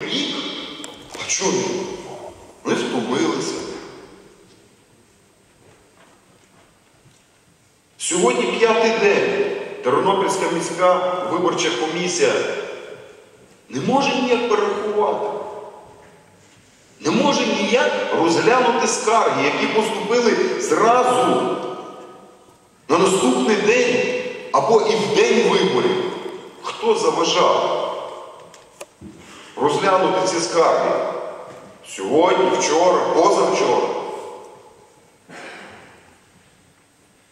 рік? А ні? Ми втомилися. Сьогодні п'ятий день. Тернопільська міська виборча комісія не може ніяк перерахувати. Не може ніяк розглянути скарги, які поступили зразу на наступний день або і в день виборів. Хто заважав розглянути ці скарги? Сьогодні, вчора, позавчора.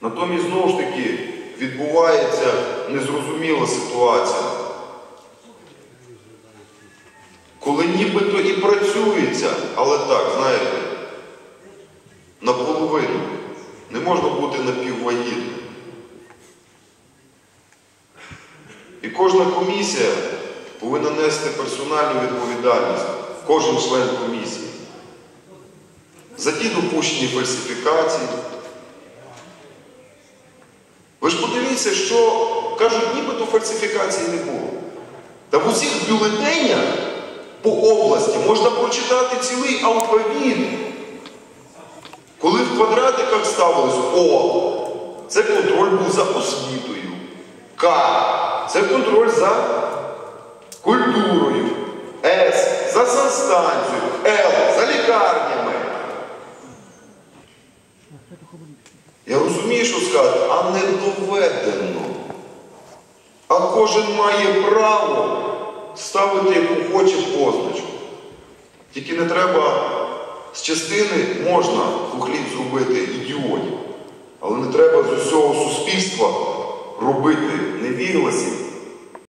Натомість знову ж таки відбувається незрозуміла ситуація. Коли нібито і працюється, але так, знаєте, наполовину. Не можна бути напіввагітним. І кожна комісія повинна нести персональну відповідальність, кожен член комісії. За ті допущені фальсифікації. Ви ж подивіться, що кажуть, нібито фальсифікації не було. Та в усіх бюлетенях по області можна прочитати цілий алфавіт. Коли в квадратиках ставилось О, це контроль був за освітою. К. Це контроль за культурою. С. За санстанцією. Л. За лікарнями. Я розумію, що сказати, а не доведено. А кожен має право ставити яку хоче позначку. Тільки не треба з частини можна кухліб зробити ідіотів, але не треба з усього суспільства робити невігласів